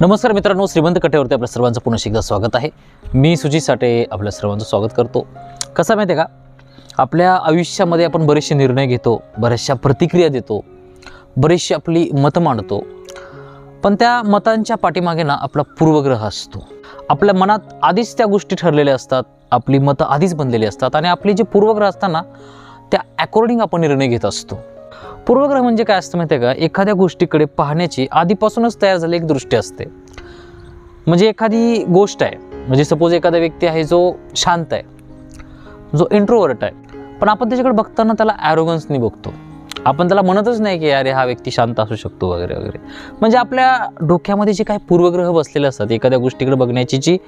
नमस्कार मित्रांनो श्रीमंत कटेवरती आपल्या सर्वांचं पुन्हा एकदा स्वागत आहे. मी सुजित साठे आपल्या सर्वांचं स्वागत करतो. कसं माहिती आहे का? आपल्या आयुष्यामध्ये आपण बरेचसे निर्णय घेतो बऱ्याचशा प्रतिक्रिया देतो बरीचशी आपली मतं मांडतो. पण त्या मतांच्या पाठीमागे ना आपला पूर्वग्रह असतो. आपल्या मनात आधीच त्या गोष्टी ठरलेल्या असतात आपली मतं आधीच बनलेली असतात आणि आपले जे पूर्वग्रह असतात ना त्या अकॉर्डिंग आपण निर्णय घेत असतो. पूर्वग्रह म्हणजे काय असतं माहिती आहे का? एखाद्या गोष्टीकडे पाहण्याची आधीपासूनच तयार झालेली एक दृष्टी असते. म्हणजे एखादी गोष्ट आहे. म्हणजे सपोज एखादा व्यक्ती आहे जो शांत आहे. जो इंट्रोवर्ट आहे. पण आपण त्याच्याकडे बघताना त्याला ॲरोगन्सनी बघतो. आपण त्याला म्हणतच नाही की अरे हा व्यक्ती शांत असू शकतो वगैरे वगैरे. म्हणजे आपल्या डोक्यामध्ये जे काही पूर्वग्रह बसलेले असतात एखाद्या गोष्टीकडे बघण्याची जी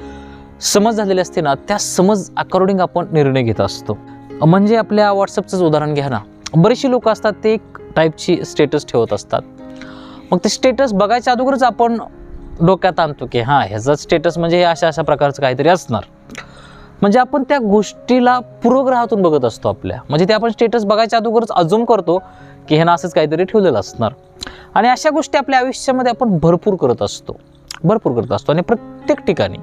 समज झालेली असते ना त्या समज अकॉर्डिंग आपण निर्णय घेत असतो. म्हणजे आपल्या व्हॉट्सअपचंच उदाहरण घ्या ना. बरेचसे लोक असतात ते एक टाईपची स्टेटस ठेवत असतात. मग ते स्टेटस बघायच्या अगोदरच आपण डोक्यात आणतो की हां ह्याचं स्टेटस म्हणजे हे अशा अशा प्रकारचं काहीतरी असणार. म्हणजे आपण त्या गोष्टीला पूर्वग्रहातून बघत असतो आपल्या. म्हणजे ते आपण स्टेटस बघायच्या अगोदरच अजूम करतो की ह्यानं असंच काहीतरी ठेवलेलं असणार. आणि अशा गोष्टी आपल्या आयुष्यामध्ये आपण भरपूर करत असतो. भरपूर करत असतो. आणि प्रत्येक ठिकाणी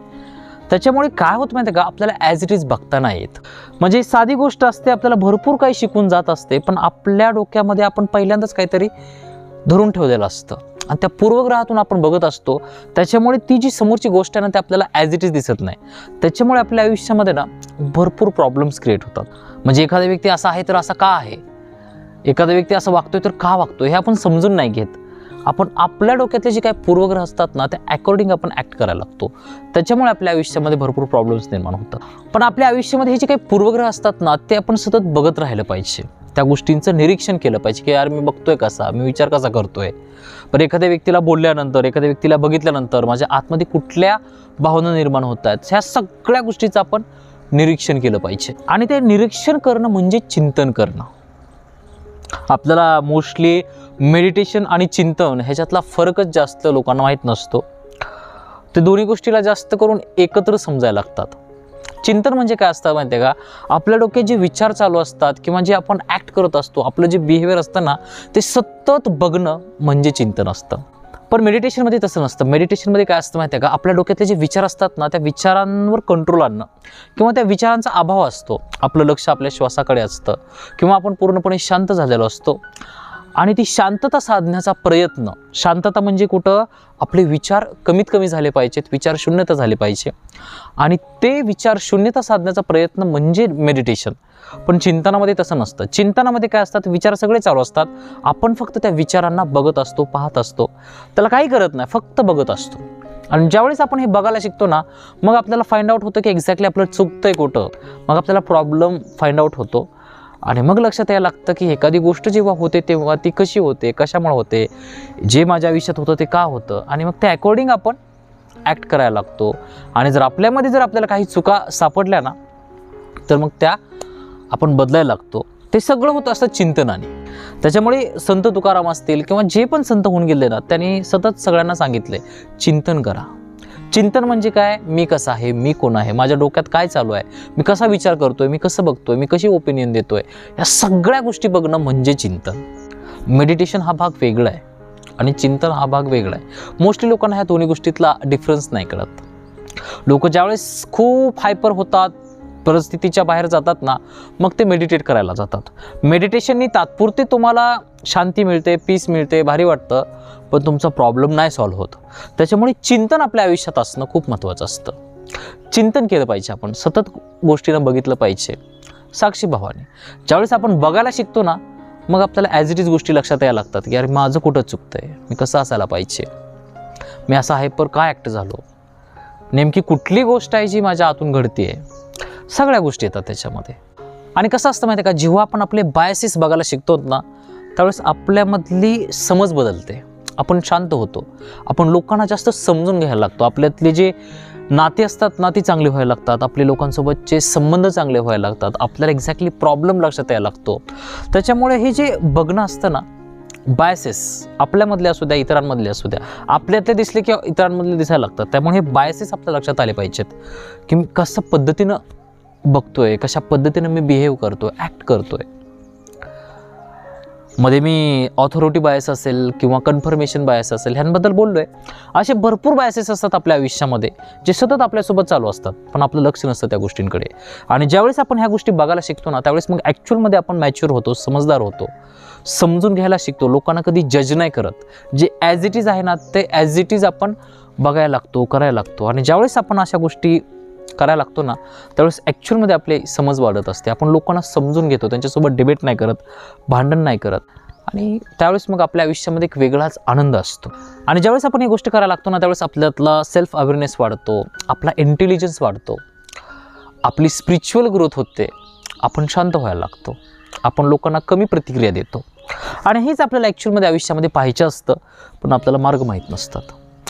त्याच्यामुळे काय होत माहिती आहे का? आपल्याला ॲज इट इज बघता नाही येत. म्हणजे साधी गोष्ट असते आपल्याला भरपूर काही शिकून जात असते पण आपल्या डोक्यामध्ये आपण पहिल्यांदाच काहीतरी धरून ठेवलेलं असतं. आणि त्या पूर्वग्रहातून आपण बघत असतो त्याच्यामुळे ती जी समोरची गोष्ट आहे ना ती आपल्याला ॲज इट इज दिसत नाही. त्याच्यामुळे आपल्या आयुष्यामध्ये ना भरपूर प्रॉब्लेम्स क्रिएट होतात. म्हणजे एखादा व्यक्ती असा आहे तर असा का आहे? एखादा व्यक्ती असं वागतोय तर का वागतो हे आपण समजून नाही घेत. आपण आपल्या डोक्यातले जे काही पूर्वग्रह असतात ना त्या अकॉर्डिंग आपण ॲक्ट करायला लागतो. त्याच्यामुळे आपल्या आयुष्यामध्ये भरपूर प्रॉब्लेम्स निर्माण होतात. पण आपल्या आयुष्यामध्ये हे जे काही पूर्वग्रह असतात ना ते आपण सतत बघत राहिलं पाहिजे. त्या गोष्टींचं निरीक्षण केलं पाहिजे की यार मी बघतोय कसा? मी विचार कसा करतोय? पण एखाद्या व्यक्तीला बोलल्यानंतर एखाद्या व्यक्तीला बघितल्यानंतर माझ्या आतमध्ये कुठल्या भावना निर्माण होत आहेत ह्या सगळ्या गोष्टीचं आपण निरीक्षण केलं पाहिजे. आणि ते निरीक्षण करणं म्हणजे चिंतन करणं. आपल्याला मोस्टली मेडिटेशन आणि चिंतन ह्याच्यातला फरकच जास्त लोकांना माहीत नसतो. ते दोन्ही गोष्टीला जास्त करून एकत्र समजायला लागतात. चिंतन म्हणजे काय असतं माहिती आहे का? आपल्या डोक्यात जे विचार चालू असतात किंवा जे आपण ॲक्ट करत असतो आपलं जे बिहेवियर असतं ना ते सतत बघणं म्हणजे चिंतन असतं. पण मेडिटेशनमध्ये तसं नसतं. मेडिटेशनमध्ये काय असतं माहिती आहे का? आपल्या डोक्यातले जे विचार असतात ना त्या विचारांवर कंट्रोल आणणं. किंवा त्या विचारांचा अभाव असतो. आपलं लक्ष आपल्या श्वासाकडे असतं. किंवा आपण पूर्णपणे शांत झालेलो असतो. आणि ती शांतता साधण्याचा प्रयत्न. शांतता म्हणजे कुठं? आपले विचार कमीत कमी झाले पाहिजेत विचार शून्यता झाले पाहिजे. आणि ते विचार शून्यता साधण्याचा प्रयत्न म्हणजे मेडिटेशन पण चिंतनामध्ये तसं नसतं. चिंतनामध्ये काय असतात विचार सगळे चालू असतात. आपण फक्त त्या विचारांना बघत असतो पाहत असतो. त्याला काही करत नाही फक्त बघत असतो. आणि ज्यावेळेस आपण हे बघायला शिकतो ना मग आपल्याला फाइंड आउट होतं की एक्झॅक्टली आपलं चुकतं आहे कुठं. मग आपल्याला प्रॉब्लेम फाइंड आउट होतो. आणि मग लक्षात यायला लागतं की एखादी गोष्ट जेव्हा होते तेव्हा ती कशी होते कशामुळे होते जे माझ्या आयुष्यात होतं ते का होतं? आणि मग त्या अकॉर्डिंग आपण ॲक्ट करायला लागतो. आणि जर आपल्यामध्ये जर आपल्याला काही चुका सापडल्या ना तर मग त्या आपण बदलायला लागतो. ते सगळं होतं असतं चिंतनाने. त्याच्यामुळे संत तुकाराम असतील किंवा जे पण संत होऊन गेले ना त्यांनी सतत सगळ्यांना सांगितले चिंतन करा. चिंतन म्हणजे काय? मी कसं आहे? मी कोण आहे? माझ्या डोक्यात काय चालू आहे? मी कसा विचार करतोय? मी कसं बघतोय? मी कशी ओपिनियन देतोय? या सगळ्या गोष्टी बघणं म्हणजे चिंतन. मेडिटेशन हा भाग वेगळा आहे आणि चिंतन हा भाग वेगळा आहे. मोस्टली लोकांना ह्या दोन्ही गोष्टीतला डिफरन्स नाही कळत. लोक ज्यावेळेस खूप हायपर होतात परिस्थितीच्या बाहेर जातात ना मग ते मेडिटेट करायला जातात. मेडिटेशननी तात्पुरते तुम्हाला शांती मिळते पीस मिळते भारी वाटतं पण तुमचा प्रॉब्लेम नाही सॉल्व्ह होत. त्याच्यामुळे चिंतन आपल्या आयुष्यात असणं खूप महत्त्वाचं असतं. चिंतन केलं पाहिजे आपण सतत गोष्टीनं बघितलं पाहिजे. साक्षी भावाने. ज्यावेळेस आपण बघायला शिकतो ना मग आपल्याला ॲज इट इज गोष्टी लक्षात यायला लागतात की अरे माझं कुठं आहे मी कसं असायला पाहिजे? मी असा हायपर का ॲक्ट झालो? नेमकी कुठली गोष्ट आहे जी माझ्या आतून घडते सगळ्या गोष्टी येतात त्याच्यामध्ये. आणि कसं असतं माहिती आहे का जेव्हा आपण आपले बायसेस बघायला शिकतो ना त्यावेळेस आपल्यामधली समज बदलते. आपण शांत होतो. आपण लोकांना जास्त समजून घ्यायला लागतो. आपल्यातले जे नाते असतात ना ती चांगली व्हायला लागतात. आपले लोकांसोबतचे संबंध चांगले व्हायला लागतात. आपल्याला एक्झॅक्टली प्रॉब्लेम लक्षात यायला लागतो. त्याच्यामुळे हे जे बघणं असतं ना बायसेस आपल्यामधले असू द्या इतरांमधले असू द्या आपल्यातले दिसले किंवा इतरांमधले दिसायला लागतात. त्यामुळे हे बायसेस आपल्या लक्षात आले पाहिजेत. की कसं पद्धतीनं बघतोय कशा पद्धतीनं मी बिहेव करतो ॲक्ट करतोय. मध्ये मी ऑथॉरिटी बायस असेल किंवा कन्फर्मेशन बायस असेल ह्यांबद्दल बोललो आहे असे भरपूर बायसेस असतात आपल्या आयुष्यामध्ये जे सतत आपल्यासोबत चालू असतात पण आपलं लक्ष नसतं त्या गोष्टींकडे. आणि ज्यावेळेस आपण ह्या गोष्टी बघायला शिकतो ना त्यावेळेस मग ॲक्च्युअलमध्ये आपण मॅच्युअर होतो समजदार होतो. समजून घ्यायला शिकतो लोकांना कधी जज नाही करत. जे ॲज इट इज आहे ना ते ॲज इट इज आपण बघायला लागतो करायला लागतो. आणि ज्यावेळेस आपण अशा गोष्टी करायला लागतो ना त्यावेळेस ॲक्च्युअलमध्ये आपले समज वाढत असते. आपण लोकांना समजून घेतो त्यांच्यासोबत डिबेट नाही करत भांडण नाही करत. आणि त्यावेळेस मग आपल्या आयुष्यामध्ये एक वेगळाच आनंद असतो. आणि ज्यावेळेस आपण ही गोष्ट करायला लागतो ना त्यावेळेस आपल्यातला सेल्फ अवेअरनेस वाढतो आपला इंटेलिजन्स वाढतो. आपली स्पिरिच्युअल ग्रोथ होते. आपण शांत व्हायला लागतो. आपण लोकांना कमी प्रतिक्रिया देतो. आणि हेच आपल्याला ॲक्च्युअलमध्ये आयुष्यामध्ये पाहायचं असतं पण आपल्याला मार्ग माहीत नसतात.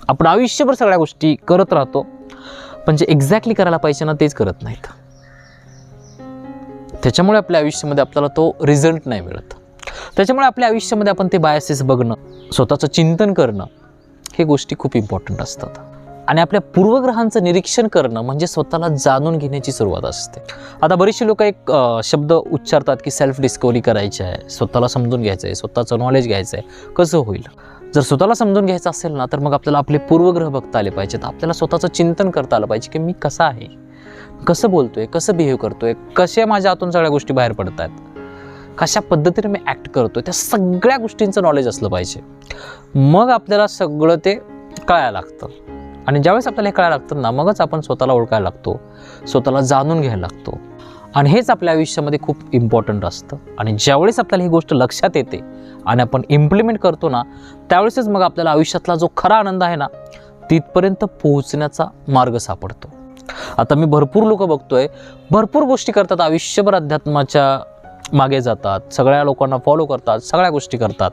आपण आयुष्यभर सगळ्या गोष्टी करत राहतो. पण जे एक्झॅक्टली करायला पाहिजे ना तेच करत नाहीत. त्याच्यामुळे आपल्या आयुष्यामध्ये आपल्याला तो रिझल्ट नाही मिळत. त्याच्यामुळे आपल्या आयुष्यामध्ये आपण ते बायसेस बघणं स्वतःचं चिंतन करणं हे गोष्टी खूप इम्पॉर्टंट असतात. आणि आपल्या पूर्वग्रहांचं निरीक्षण करणं म्हणजे स्वतःला जाणून घेण्याची सुरुवात असते. आता बरेचसे लोक एक शब्द उच्चारतात की सेल्फ डिस्कवरी करायची आहे स्वतःला समजून घ्यायचं आहे स्वतःचं नॉलेज घ्यायचं आहे कसं होईल? जर स्वतःला समजून घ्यायचं असेल ना तर मग आपल्याला आपले पूर्वग्रह बघता आले पाहिजेत. आपल्याला स्वतःचं चिंतन करता आलं पाहिजे की मी कसा आहे? कसं बोलतोय? कसं बिहेव करतोय? कशा माझ्या हातून सगळ्या गोष्टी बाहेर पडत आहेत कशा पद्धतीने मी ॲक्ट करतोय? त्या सगळ्या गोष्टींचं नॉलेज असलं पाहिजे. मग आपल्याला सगळं ते कळायला लागतं. आणि ज्यावेळेस आपल्याला हे कळायला लागतं ना मगच आपण स्वतःला ओळखायला लागतो. स्वतःला जाणून घ्यायला लागतो. आणि हेच आपल्या आयुष्यामध्ये खूप इम्पॉर्टंट असतं. आणि ज्यावेळेस आपल्याला ही गोष्ट लक्षात येते आणि आपण इम्प्लिमेंट करतो ना त्यावेळेसच मग आपल्याला आयुष्यातला जो खरा आनंद आहे ना तिथपर्यंत पोहोचण्याचा मार्ग सापडतो. आता मी भरपूर लोक बघतोय भरपूर गोष्टी करतात आयुष्यभर अध्यात्माच्या मागे जातात सगळ्या लोकांना फॉलो करतात सगळ्या गोष्टी करतात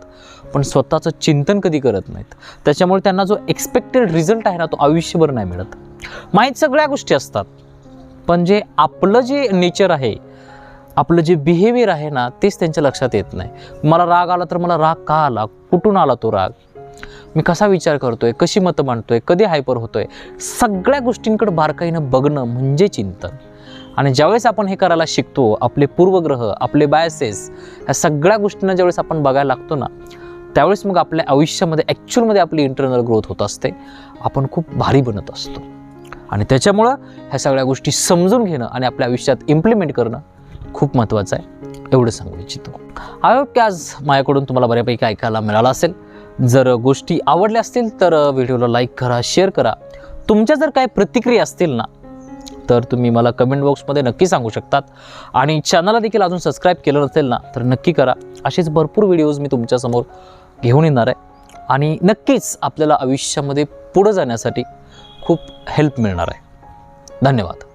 पण स्वतःचं चिंतन कधी करत नाहीत. त्याच्यामुळे त्यांना जो एक्सपेक्टेड रिझल्ट आहे ना तो आयुष्यभर नाही मिळत. माहीत सगळ्या गोष्टी असतात. पण जे आपलं जे नेचर आहे आपलं जे बिहेवियर आहे ना तेच त्यांच्या लक्षात येत नाही. मला राग आला तर मला राग का आला? कुठून आला तो राग? मी कसा विचार करतोय? कशी मतं मांडतोय? कधी हायपर होतोय? सगळ्या गोष्टींकडे बारकाईनं बघणं म्हणजे चिंतन. आणि ज्यावेळेस आपण हे करायला शिकतो आपले पूर्वग्रह आपले बायसेस ह्या सगळ्या गोष्टींना ज्यावेळेस आपण बघायला लागतो ना त्यावेळेस मग आपल्या आयुष्यामध्ये ॲक्च्युअलमध्ये आपली इंटरनल ग्रोथ होत असते. आपण खूप भारी बनत असतो. आणि त्याच्यामुळं ह्या सगळ्या गोष्टी समजून घेणं आणि आपल्या आयुष्यात इम्प्लिमेंट करणं खूप महत्त्वाचं आहे. एवढं सांगू इच्छितो. आय होप की आज माझ्याकडून तुम्हाला बऱ्यापैकी ऐकायला मिळालं असेल. जर गोष्टी आवडल्या असतील तर व्हिडिओला लाईक करा शेअर करा. तुमच्या जर काही प्रतिक्रिया असतील ना तर तुम्ही मला कमेंट बॉक्समध्ये नक्की सांगू शकतात. आणि चॅनलला देखील अजून सबस्क्राईब केलं नसेल ना तर नक्की करा. असेच भरपूर व्हिडिओज मी तुमच्यासमोर घेऊन येणार आहे. आणि नक्कीच आपल्याला आयुष्यामध्ये पुढं जाण्यासाठी खूप हेल्प मिळणार आहे. धन्यवाद.